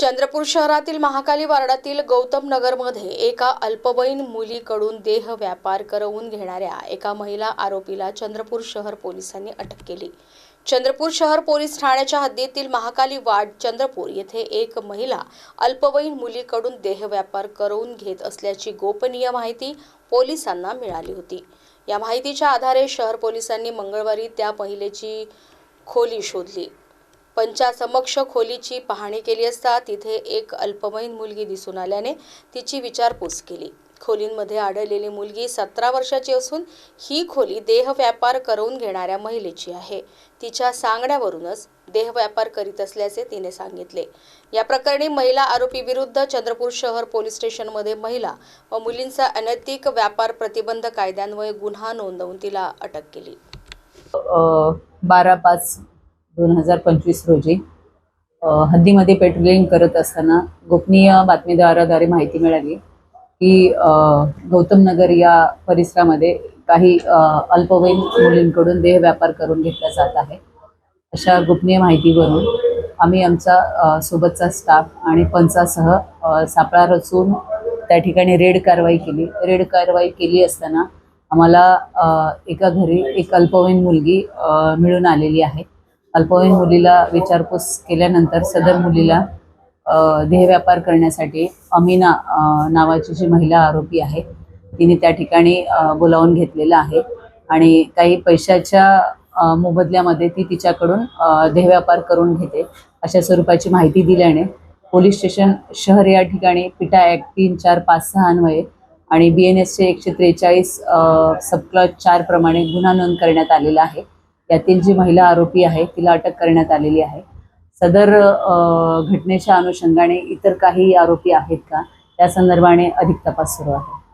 चंद्रपूर शहरातील महाकाली वार्डातील गौतम नगरमध्ये एका अल्पवयीन मुलीकडून देह व्यापार करवून घेणाऱ्या एका महिला आरोपीला चंद्रपूर शहर पोलिसांनी अटक केली. चंद्रपूर शहर पोलीस ठाण्याच्या हद्दीतील महाकाली वार्ड चंद्रपूर येथे एक महिला अल्पवयीन मुलीकडून देह व्यापार करवून घेत असल्याची गोपनीय माहिती पोलिसांना मिळाली होती. या माहितीच्या आधारे शहर पोलिसांनी मंगळवारी त्या महिलेची खोली शोधली. पंचासमक्ष खोलीची पाहणी केली असता तिथे एक अल्पवयीन मुलगी दिसून आल्याने तिची विचारपूस केली. खोलींमध्ये आढळलेली मुलगी सतरा वर्षाची असून ही खोली देह व्यापार करून घेणाऱ्या महिलेची आहे. तिच्या सांगण्यावरूनच देह व्यापार करीत असल्याचे तिने सांगितले. या प्रकरणी महिला आरोपी विरुद्ध चंद्रपूर शहर पोलीस स्टेशनमध्ये महिला व मुलींचा अनैतिक व्यापार प्रतिबंध कायद्यान्वये गुन्हा नोंदवून तिला अटक केली. बारा पाच दोन हजार पंचवीस रोजी हद्दीमध्ये पेट्रोलिंग करत असताना गोपनीय बातमीदाराद्वारे माहिती मिळाली की गौतम नगर या परिसरामध्ये काही अल्पवयीन मुलींकडून देह व्यापार करून घेतला जात आहे. अशा गोपनीय माहितीवरून आम्ही आमचा सोबतचा स्टाफ आणि पंचासह सापळा रचून त्या ठिकाणी रेड कारवाई केली. रेड कारवाई केली असताना आम्हाला एका घरी एक अल्पवयीन मुलगी मिळून आलेली आहे. अल्पवयीन मुलीला विचारपूस केल्यानंतर सदर मुलीला देह देहव्यापार करण्यासाठी अमिना नावाची जी महिला आरोपी आहे तिने त्या ठिकाणी बोलावून घेतलेलं आहे. आणि काही पैशाच्या मोबदल्यामध्ये ती तिच्याकडून देह देहव्यापार करून घेते अशा स्वरूपाची माहिती दिल्याने पोलीस स्टेशन शहर या ठिकाणी पिटा ॲक्ट तीन चार पाच सहा अन्वये आणि बी एन एसचे एकशे त्रेचाळीस सबक्लॉज चार प्रमाणे गुन्हा नोंद करण्यात आलेला आहे. यातील जी महिला आरोपी आहे तिला अटक करण्यात आलेली आहे. सदर अ, घटनेच्या अनुषंगाने इतर काही आरोपी आहेत का? त्या संदर्भाने अधिक तपास सुरू आहे.